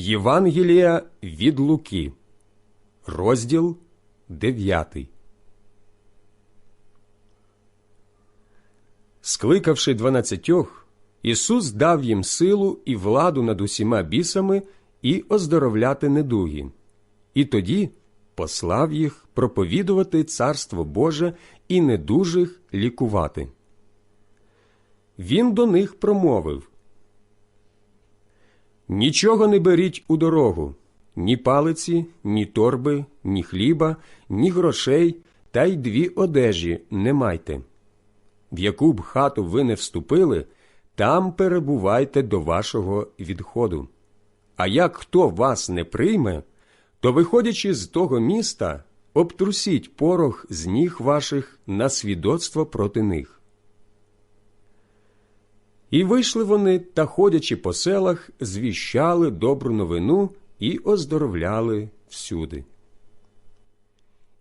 Євангелія від Луки, розділ 9. Скликавши дванадцятьох, Ісус дав їм силу і владу над усіма бісами і оздоровляти недуги, і тоді послав їх проповідувати Царство Боже і недужих лікувати. Він до них промовив Нічого не беріть у дорогу, ні палиці, ні торби, ні хліба, ні грошей, та й дві одежі не майте. В яку б хату ви не вступили, там перебувайте до вашого відходу. А як хто вас не прийме, то, виходячи з того міста, обтрусіть порох з ніг ваших на свідоцтво проти них. І вийшли вони та, ходячи по селах, звіщали добру новину і оздоровляли всюди.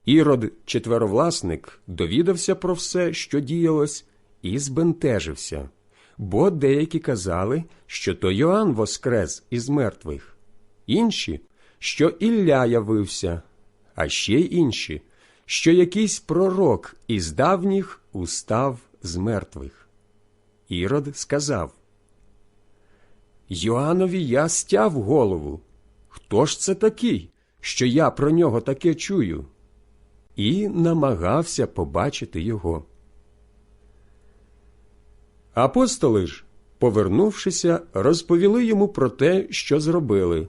Ірод, четверовласник, довідався про все, що діялось, і збентежився, бо деякі казали, що то Йоанн воскрес із мертвих, інші, що Ілля явився, а ще й інші, що якийсь пророк із давніх устав з мертвих. Ірод сказав Йоаннові я стяв голову. Хто ж це такий, що я про нього таке чую? І намагався побачити його. Апостоли ж, повернувшися, розповіли йому про те, що зробили.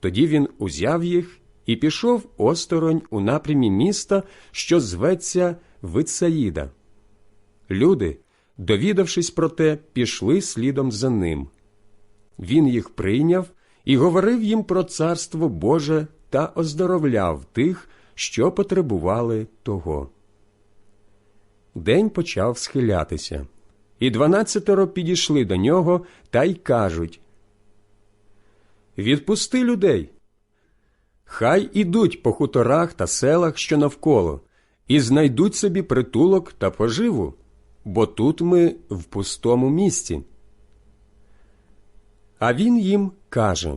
Тоді він узяв їх і пішов осторонь у напрямі міста, що зветься Вицаїда. Люди, довідавшись про те, пішли слідом за ним. Він їх прийняв і говорив їм про царство Боже та оздоровляв тих, що потребували того. День почав схилятися, і дванадцятеро підійшли до нього та й кажуть Відпусти людей. Хай ідуть по хуторах та селах, що навколо, і знайдуть собі притулок та поживу, бо тут ми в пустому місці. А він їм каже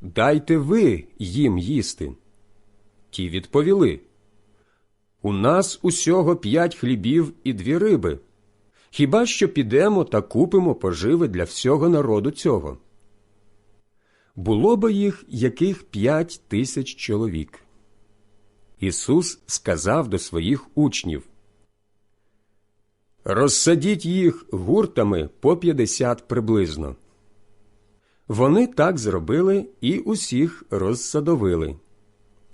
Дайте ви їм їсти. Ті відповіли У нас усього п'ять хлібів і дві риби. Хіба що підемо та купимо поживи для всього народу цього? Було би їх яких п'ять тисяч чоловік. Ісус сказав до своїх учнів Розсадіть їх гуртами по п'ятдесят приблизно. Вони так зробили і усіх розсадовили.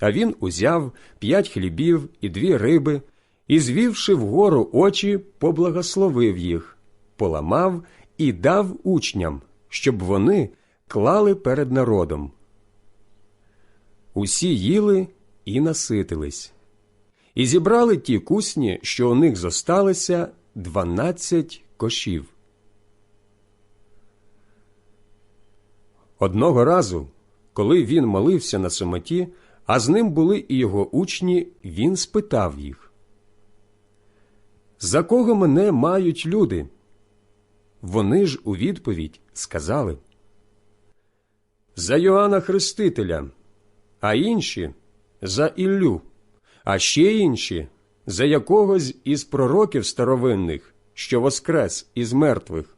А він узяв п'ять хлібів і дві риби і, звівши вгору очі, поблагословив їх, поламав і дав учням, щоб вони клали перед народом. Усі їли і наситились, і зібрали ті кусні, що у них зосталися, дванадцять кошів. Одного разу, коли він молився на самоті, а з ним були і його учні, він спитав їх За кого мене мають люди? Вони ж у відповідь сказали За Йоанна Хрестителя, а інші за Іллю, а ще інші за якогось із пророків старовинних, що воскрес із мертвих.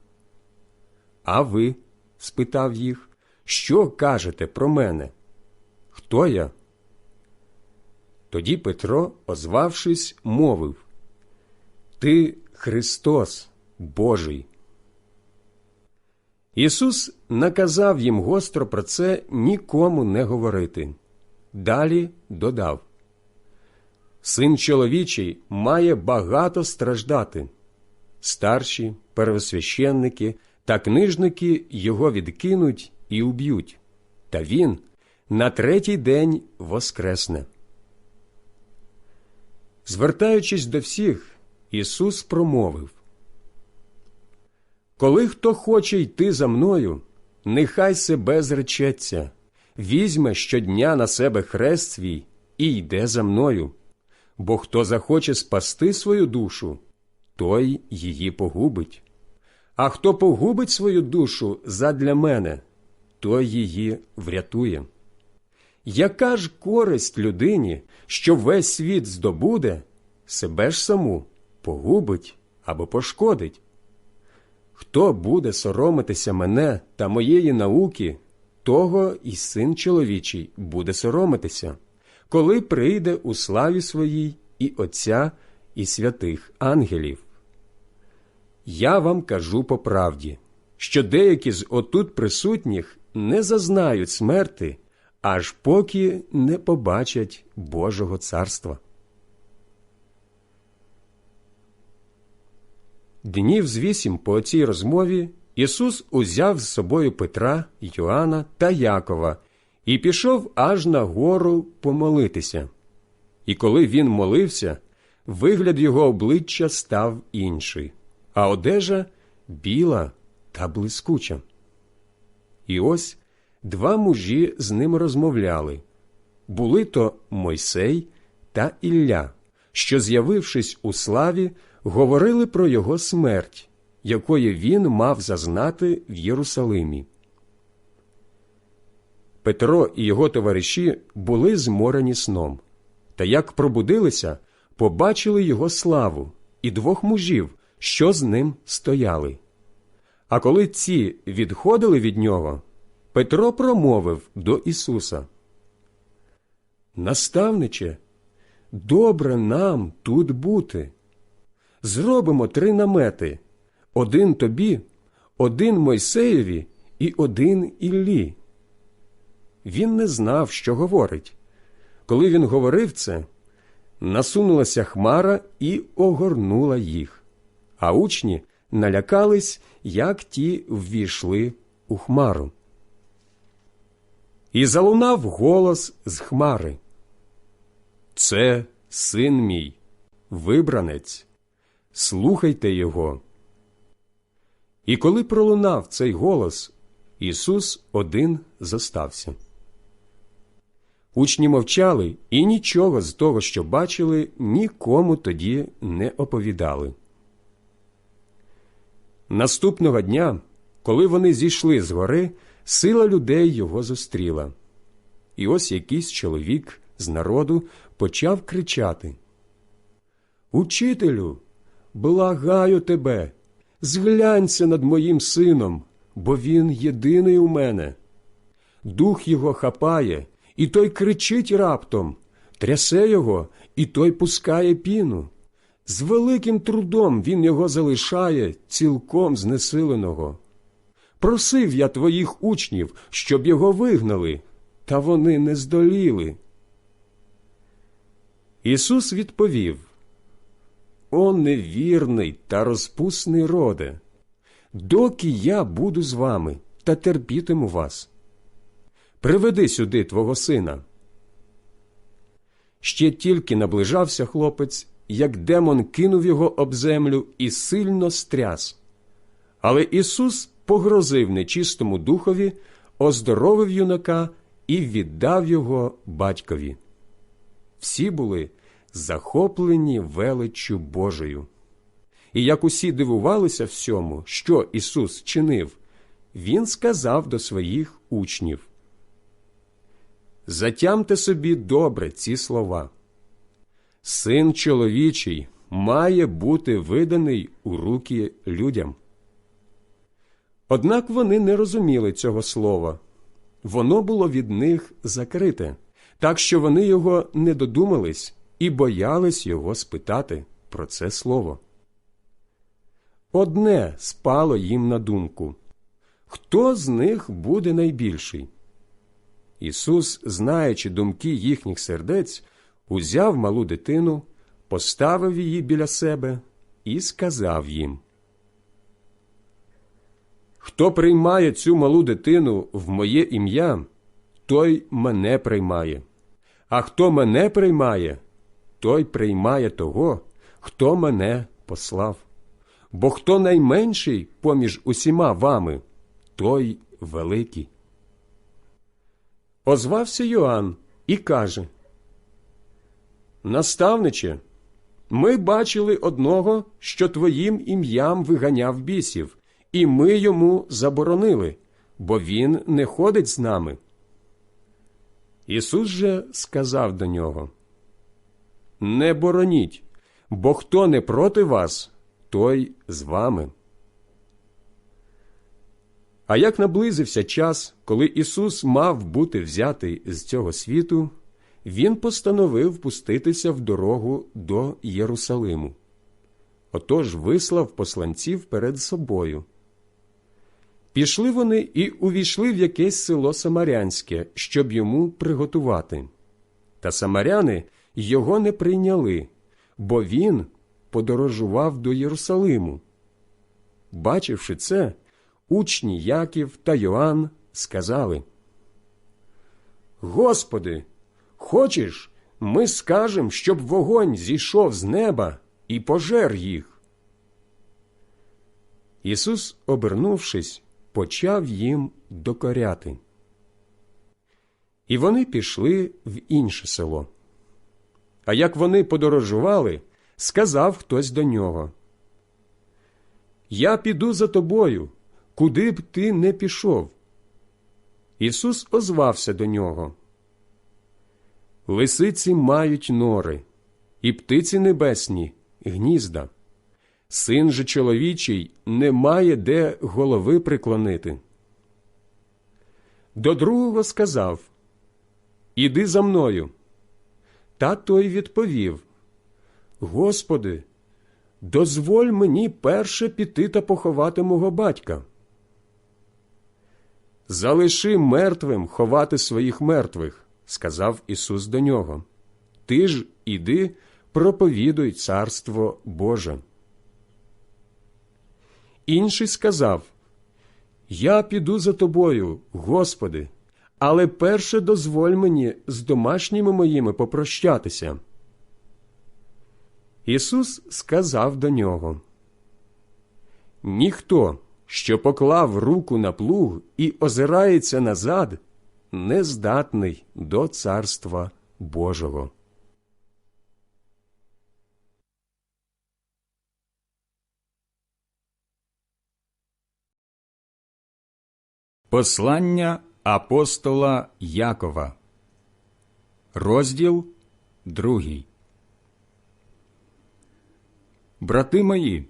А ви? спитав їх. Що кажете про мене? Хто я? Тоді Петро, озвавшись, мовив Ти Христос Божий. Ісус наказав їм гостро про це нікому не говорити. Далі додав Син чоловічий має багато страждати. Старші, первосвященники та книжники його відкинуть і уб'ють, та він на третій день воскресне. Звертаючись до всіх, Ісус промовив Коли хто хоче йти за мною, нехай себе зречеться, візьме щодня на себе хрест свій і йде за мною, бо хто захоче спасти свою душу, той її погубить. А хто погубить свою душу задля мене, той її врятує. Яка ж користь людині, що весь світ здобуде, себе ж саму погубить або пошкодить? Хто буде соромитися мене та моєї науки, того і син чоловічий буде соромитися, коли прийде у славі своїй і Отця, і святих ангелів. Я вам кажу по правді, що деякі з отут присутніх не зазнають смерти, аж поки не побачать Божого царства. Днів з вісім по цій розмові Ісус узяв з собою Петра, Йоанна та Якова і пішов аж на гору помолитися. І коли він молився, вигляд його обличчя став інший, а одежа біла та блискуча. І ось два мужі з ним розмовляли були то Мойсей та Ілля, що, з'явившись у славі, говорили про його смерть, якої він мав зазнати в Єрусалимі. Петро і його товариші були зморені сном, та як пробудилися, побачили його славу і двох мужів, що з ним стояли. А коли ці відходили від нього, Петро промовив до Ісуса Наставниче, добре нам тут бути. Зробимо три намети один тобі, один Мойсеєві і один Іллі. Він не знав, що говорить. Коли він говорив це, насунулася хмара і огорнула їх, а учні налякались, як ті ввійшли у хмару. І залунав голос з хмари. Це син мій, вибранець, слухайте його. І коли пролунав цей голос, Ісус один зостався. Учні мовчали і нічого з того, що бачили, нікому тоді не оповідали. Наступного дня, коли вони зійшли з гори, сила людей його зустріла. І ось якийсь чоловік з народу почав кричати Учителю, благаю тебе, зглянься над моїм сином, бо він єдиний у мене. Дух його хапає, і той кричить раптом, трясе його, і той пускає піну. З великим трудом він його залишає цілком знесиленого. Просив я твоїх учнів, щоб його вигнали, та вони не здоліли. Ісус відповів О невірний та розпусний роде, доки я буду з вами та терпітиму вас. Приведи сюди твого сина. Ще тільки наближався хлопець, як демон кинув його об землю і сильно стряс. Але Ісус погрозив нечистому духові, оздоровив юнака і віддав його батькові. Всі були захоплені величчю Божою. І як усі дивувалися всьому, що Ісус чинив, Він сказав до своїх учнів Затямте собі добре ці слова. Син чоловічий має бути виданий у руки людям. Однак вони не розуміли цього слова. Воно було від них закрите, так що вони його не додумались і боялись його спитати про це слово. Одне спало їм на думку хто з них буде найбільший? Ісус, знаючи думки їхніх сердець, узяв малу дитину, поставив її біля себе і сказав їм Хто приймає цю малу дитину в моє ім'я, той мене приймає, а хто мене приймає, той приймає того, хто мене послав. Бо хто найменший поміж усіма вами, той великий. Озвався Йоанн і каже Наставниче, ми бачили одного, що твоїм ім'ям виганяв бісів, і ми йому заборонили, бо він не ходить з нами. Ісус же сказав до нього Не бороніть, бо хто не проти вас, той з вами. А як наблизився час, коли Ісус мав бути взятий з цього світу, Він постановив пуститися в дорогу до Єрусалиму. Отож вислав посланців перед собою. Пішли вони і увійшли в якесь село Самарянське, щоб йому приготувати. Та самаряни його не прийняли, бо він подорожував до Єрусалиму. Бачивши це, учні Яків та Йоанн сказали Господи, хочеш, ми скажем, щоб вогонь зійшов з неба і пожер їх. Ісус, обернувшись, почав їм докоряти. І вони пішли в інше село. А як вони подорожували, сказав хтось до нього Я піду за тобою, куди б ти не пішов. Ісус озвався до нього. Лисиці мають нори, і птиці небесні гнізда. Син же чоловічий не має де голови приклонити. До другого сказав Іди за мною. Та той відповів Господи, дозволь мені перше піти та поховати мого батька. Залиши мертвим ховати своїх мертвих, сказав Ісус до нього. Ти ж іди, проповідуй царство Боже. Інший сказав Я піду за тобою, Господи, але перше дозволь мені з домашніми моїми попрощатися. Ісус сказав до нього Ніхто, що поклав руку на плуг і озирається назад, не здатний до царства Божого. Послання апостола Якова, розділ другий. Брати мої,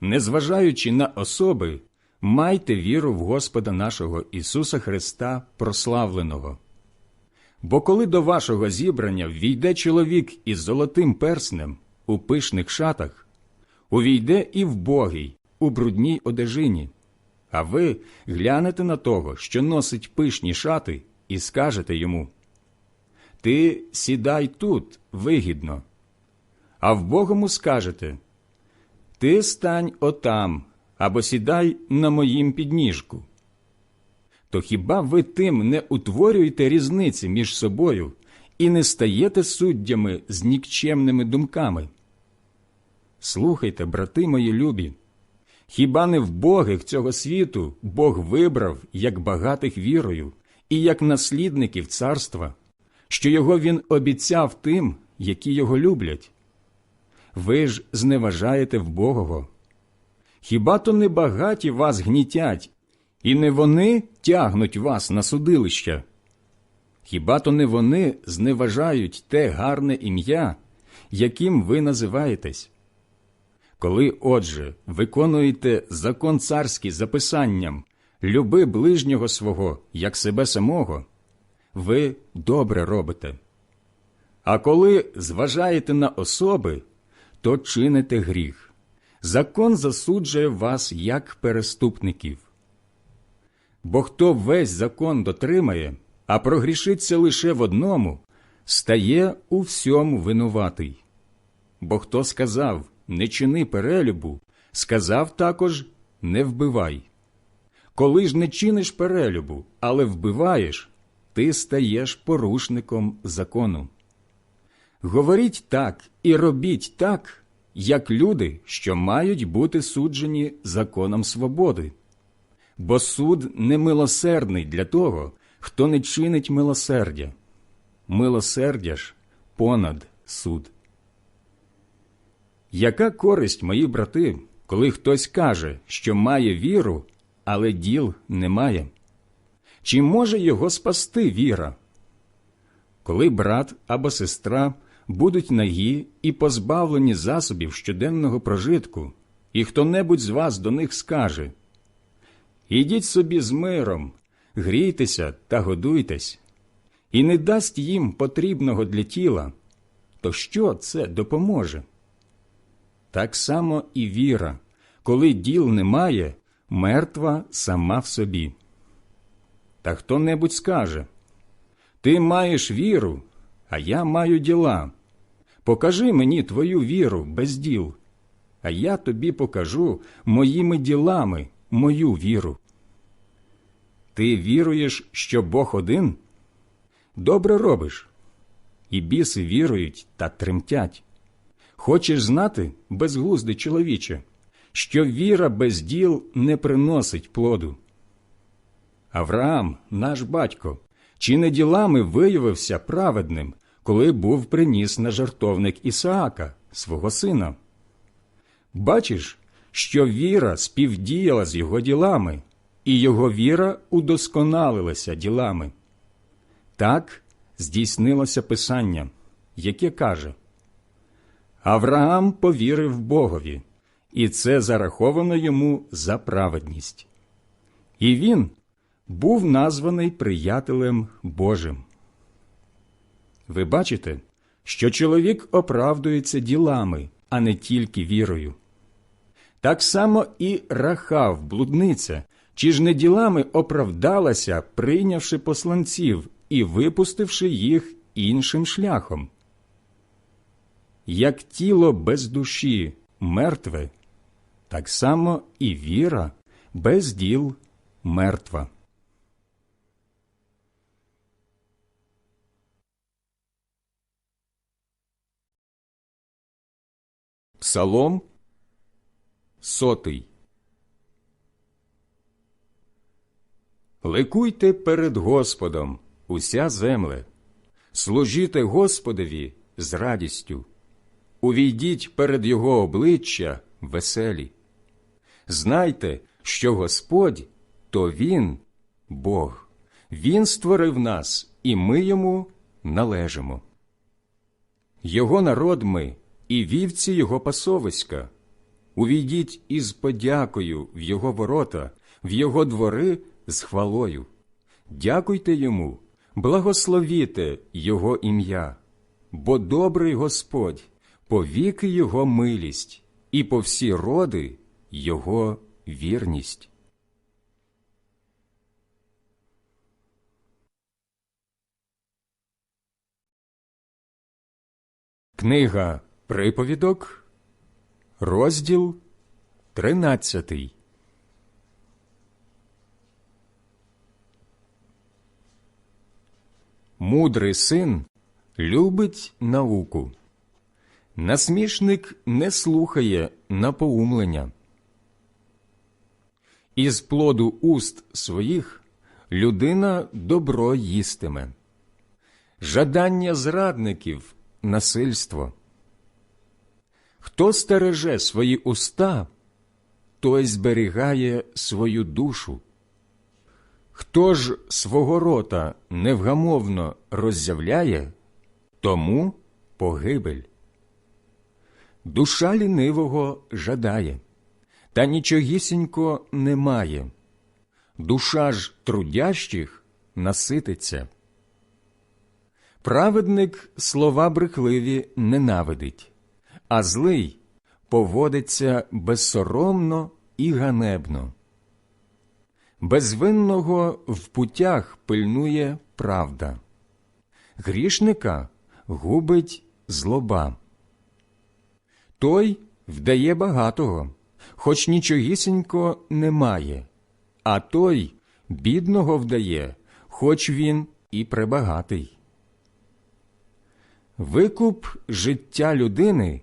незважаючи на особи, майте віру в Господа нашого Ісуса Христа прославленого. Бо коли до вашого зібрання ввійде чоловік із золотим перснем у пишних шатах, увійде і вбогий у брудній одежині. А ви глянете на того, що носить пишні шати, і скажете йому Ти сідай тут вигідно. А вбогому скажете Ти стань отам, або сідай на моїм підніжку. То хіба ви тим не утворюєте різниці між собою і не стаєте суддями з нікчемними думками? Слухайте, брати мої любі. Хіба не в богих цього світу Бог вибрав як багатих вірою і як наслідників царства, що його він обіцяв тим, які його люблять? Ви ж зневажаєте в Богого. Хіба то не багаті вас гнітять, і не вони тягнуть вас на судилище? Хіба то не вони зневажають те гарне ім'я, яким ви називаєтесь? Коли, отже, виконуєте закон царський записанням люби ближнього свого, як себе самого, ви добре робите. А коли зважаєте на особи, то чините гріх. Закон засуджує вас як переступників. Бо хто весь закон дотримає, а прогрішиться лише в одному, стає у всьому винуватий. Бо хто сказав не чини перелюбу, сказав також не вбивай. Коли ж не чиниш перелюбу, але вбиваєш, ти стаєш порушником закону. Говоріть так і робіть так, як люди, що мають бути суджені законом свободи. Бо суд не милосердний для того, хто не чинить милосердя. Милосердя ж понад суд. Яка користь, мої брати, коли хтось каже, що має віру, але діл немає? Чи може його спасти віра? Коли брат або сестра будуть нагі і позбавлені засобів щоденного прожитку, і хто-небудь з вас до них скаже Ідіть собі з миром, грійтеся та годуйтесь, і не дасть їм потрібного для тіла, то що це допоможе? Так само і віра, коли діл немає, мертва сама в собі. Та хто небудь скаже Ти маєш віру, а я маю діла. Покажи мені твою віру без діл, а я тобі покажу моїми ділами мою віру. Ти віруєш, що Бог один? Добре робиш. І біси вірують та тремтять. Хочеш знати, безглуздий чоловіче, що віра без діл не приносить плоду. Авраам, наш батько, чи не ділами виявився праведним, коли був приніс на жартовник Ісаака, свого сина? Бачиш, що віра співдіяла з його ділами, і його віра удосконалилася ділами. Так здійснилося Писання, яке каже Авраам повірив Богові, і це зараховано йому за праведність. І він був названий приятелем Божим. Ви бачите, що чоловік оправдується ділами, а не тільки вірою. Так само і Рахав, блудниця, чи ж не ділами оправдалася, прийнявши посланців і випустивши їх іншим шляхом. Як тіло без душі мертве, так само і віра без діл мертва. Псалом сотий. Ликуйте перед Господом, уся земле, служіте Господові з радістю, увійдіть перед Його обличчя веселі. Знайте, що Господь то Він, Бог, Він створив нас, і ми йому належимо. Його народ ми і вівці Його пасовиська. Увійдіть із подякою в Його ворота, в Його двори з хвалою. Дякуйте йому, благословіте Його ім'я, бо добрий Господь, повіки Його милість, і по всі роди Його вірність. Книга Приповідок, розділ тринадцятий. Мудрий син любить науку. Насмішник не слухає напоумлення. Із плоду уст своїх людина добро їстиме. Жадання зрадників насильство. Хто стереже свої уста, той зберігає свою душу. Хто ж свого рота невгамовно роззявляє, тому погибель. Душа лінивого жадає, та нічогісінько немає. Душа ж трудящих насититься. Праведник слова брехливі ненавидить, а злий поводиться безсоромно і ганебно. Безвинного в путях пильнує правда, грішника губить злоба. Той вдає багатого, хоч нічогісінько немає, а той бідного вдає, хоч він і пребагатий. Викуп життя людини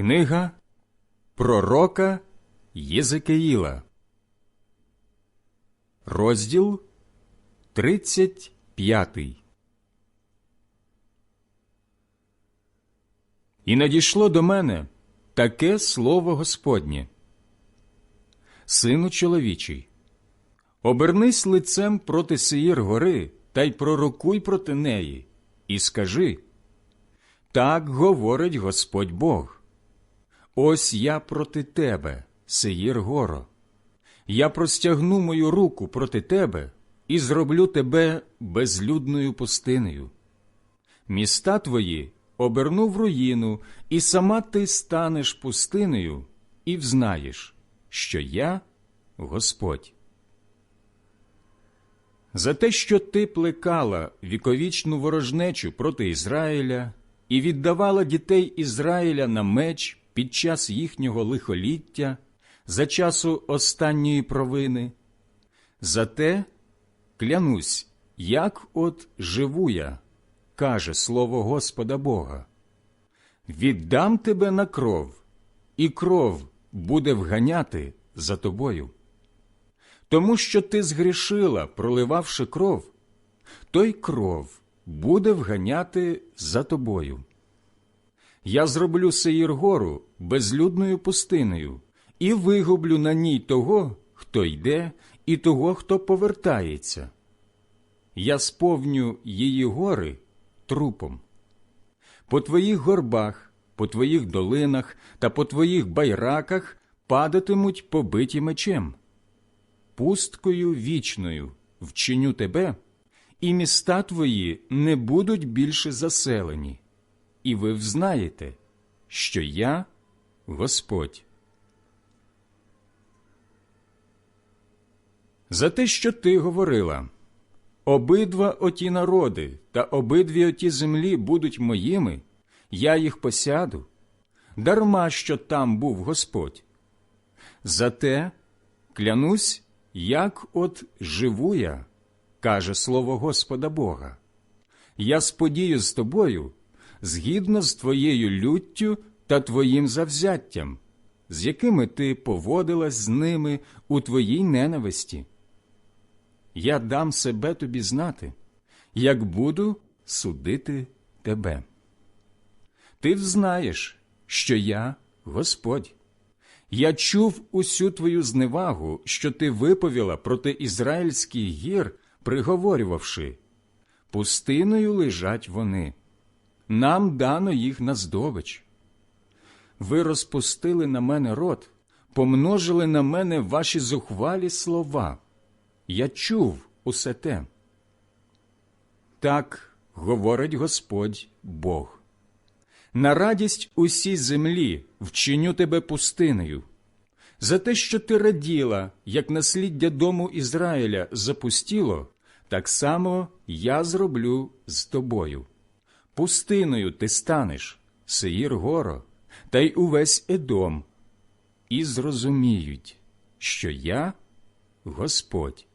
Книга Пророка Єзекиїла Розділ 35 І надійшло до мене таке слово Господнє. Сину чоловічий, обернись лицем проти Сеїр гори та й пророкуй проти неї, і скажи Так говорить Господь Бог. Ось я проти тебе, Сеїр горо. Я простягну мою руку проти тебе і зроблю тебе безлюдною пустинею. Міста твої оберну в руїну, і сама ти станеш пустинею, і взнаєш, що я Господь. За те, що ти плекала віковічну ворожнечу проти Ізраїля і віддавала дітей Ізраїля на меч під час їхнього лихоліття, за часу останньої провини, зате клянусь, як от живу я, каже слово Господа Бога. Віддам тебе на кров, і кров буде вганяти за тобою. Тому що ти згрішила, проливавши кров, то й кров буде вганяти за тобою. Я зроблю Сеїргору безлюдною пустиною і вигублю на ній того, хто йде, і того, хто повертається. Я сповню її гори трупом. По твоїх горбах, по твоїх долинах та по твоїх байраках падатимуть побиті мечем. Пусткою вічною вчиню тебе, і міста твої не будуть більше заселені, і ви взнаєте, що я Господь. За те, що ти говорила, обидва оті народи та обидві оті землі будуть моїми, я їх посяду, дарма що там був Господь, Зате клянусь, як от живу я, каже слово Господа Бога. Я сподію з тобою згідно з твоєю люттю та твоїм завзяттям, з якими ти поводилась з ними у твоїй ненависті. Я дам себе тобі знати, як буду судити тебе. Ти взнаєш, що я Господь. Я чув усю твою зневагу, що ти виповіла проти ізраїльських гір, приговорювавши пустиною лежать вони, нам дано їх на здобич. Ви розпустили на мене рот, помножили на мене ваші зухвалі слова. Я чув усе те. Так говорить Господь Бог. На радість усій землі вчиню тебе пустиною. За те, що ти раділа, як насліддя дому Ізраїля запустіло, так само я зроблю з тобою. Пустиною ти станеш, Сеїр горо, та й увесь Едом, і зрозуміють, що я Господь.